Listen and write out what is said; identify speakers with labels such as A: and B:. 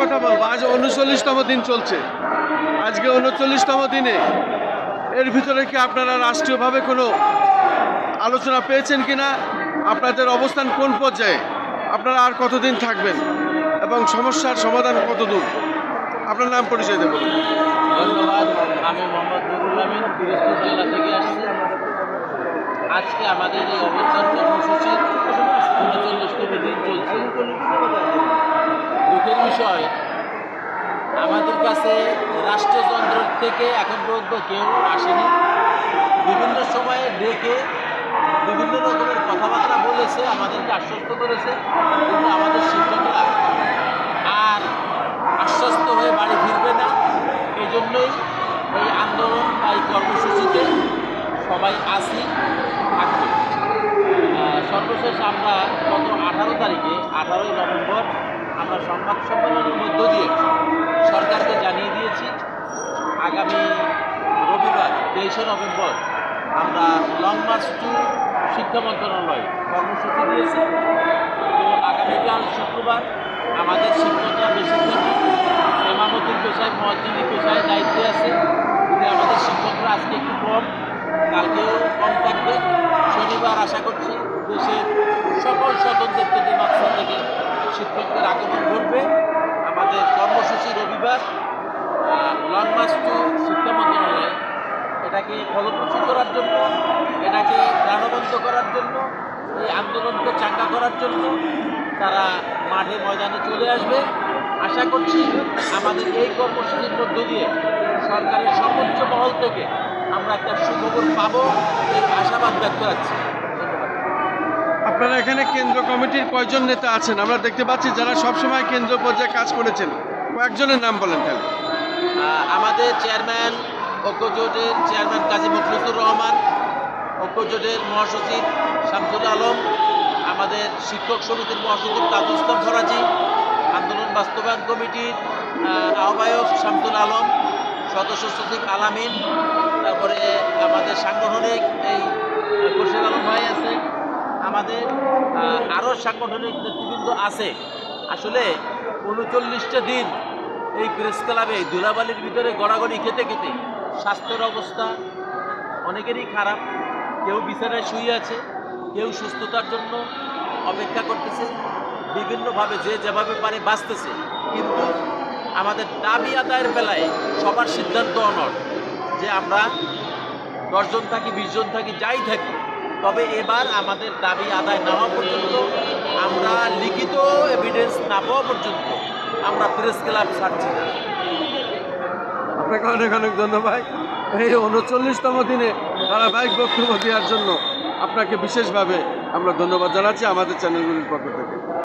A: বলব। আজ উনচল্লিশতম দিন চলছে। আজকে উনচল্লিশতম দিনে এর ভিতরে কি আপনারা রাষ্ট্রীয়ভাবে কোনো আলোচনা পেয়েছেন কি না আপনাদের অবস্থান কোন পর্যায়ে? আপনারা আর কতদিন থাকবেন? এবং সমস্যার সমাধান কত দূর আপনার নাম পরিচয় দেবো
B: ধন্যবাদ। আমি মোহাম্মদ নুরুল আমিন জেলা থেকে আসছি। আজকে আমাদের এই অবস্থান কর্মসূচি, উনচল্লিশতম দিন চলছে। বিষয়, আমাদের কাছে রাষ্ট্রযন্ত্র থেকে এখন পর্যন্ত কেউ আসেনি। বিভিন্ন সময়ে ডেকে বিভিন্ন রকমের কথাবার্তা বলেছে, আমাদেরকে আশ্বস্ত করেছে, কিন্তু আমাদের শিক্ষকরা আর আশ্বস্ত হয়ে বাড়ি ফিরবে না। এই জন্যই এই আন্দোলন বা এই কর্মসূচিতে সবাই আসি, থাকবে। সর্বশেষ আমরা গত আঠারো তারিখে, আঠারোই নভেম্বর আমরা সংবাদ সম্মেলনের মধ্য দিয়ে সরকারকে জানিয়ে দিয়েছি, আগামী রবিবার, তেইশে নভেম্বর, আমরা লং মার্চ টু শিক্ষা মন্ত্রণালয় কর্মসূচি দিয়েছি। তো আগামীকাল শুক্রবার আমাদের শিক্ষকরা বেশিরভাগই এমামতির পেশায় মহাজিনী পেশায় দায়িত্বে আছে কিন্তু আমাদের শিক্ষকরা আজকে একটু কম কালকেও কম থাকবে শনিবার আশা করছি দেশের সকল স্বতন্ত্র থেকে মাত্রা থেকে শিক্ষকদের আগমন ঘটবে। আমাদের কর্মসূচি রবিবার লং মার্চ টু শিক্ষা মন্ত্রণালয় এটাকে ফলপ্রসূ করার জন্য, এটাকে প্রাণবন্ত করার জন্য, এই আন্দোলনকে চাঙ্গা করার জন্য তারা মাঠে ময়দানে চলে আসবে। আশা করছি আমাদের এই কর্মসূচির মধ্য দিয়ে সরকারের সর্বোচ্চ মহল থেকে আমরা একটা সুখবর পাবো। এই আশাবাদ ব্যক্ত রাখছি।
A: আপনারা এখানে কেন্দ্র কমিটির কয়জন নেতা আছেন? আমরা দেখতে পাচ্ছি যারা সবসময় কেন্দ্র পর্যায়ে কাজ করেছেন। কয়েকজনের নাম বলেন
B: আহ, আমাদের চেয়ারম্যান ঐক্যজোটের চেয়ারম্যান কাজী মুখলিসুর রহমান ঐক্যজোটের মহাসচিব শামসুল আলম আমাদের শিক্ষক সমিতির মহাসচিব তাজুল ইসলাম ফরাজি আন্দোলন বাস্তবায়ন কমিটির আহ, আহ্বায়ক শামসুল আলম সদস্য সচিব আলামিন তারপরে আমাদের সাংগঠনিক এই খুরশেদ আলম ভাই আছে আমাদের আরও সাংগঠনিক নেতৃবৃন্দ আছে। আসলে উনচল্লিশটা দিন এই প্রেস ক্লাবে ধুলাবালির ভিতরে গড়াগড়ি খেতে খেতে স্বাস্থ্যের অবস্থা অনেকেরই খারাপ। কেউ বিছানায় শুয়ে আছে, কেউ সুস্থতার জন্য অপেক্ষা করতেছে। বিভিন্নভাবে যে যেভাবে পারে বাঁচতেছে। কিন্তু আমাদের দাবি আদায়ের বেলায় সবার সিদ্ধান্ত অনর যে আমরা দশজন থাকি, বিশজন থাকি, যাই থাকি তবে এবার আমাদের দাবি আদায় না হওয়া পর্যন্ত আমরা লিখিত এভিডেন্স না পাওয়া পর্যন্ত আমরা প্রেস ক্লাব ছাড়ছি না।
A: আপনাকে অনেক অনেক ধন্যবাদ। এই উনচল্লিশতম দিনে ধারাবাহিক বক্তব্য দেওয়ার জন্য আপনাকে বিশেষভাবে আমরা ধন্যবাদ জানাচ্ছি আমাদের চ্যানেলগুলির পক্ষ থেকে।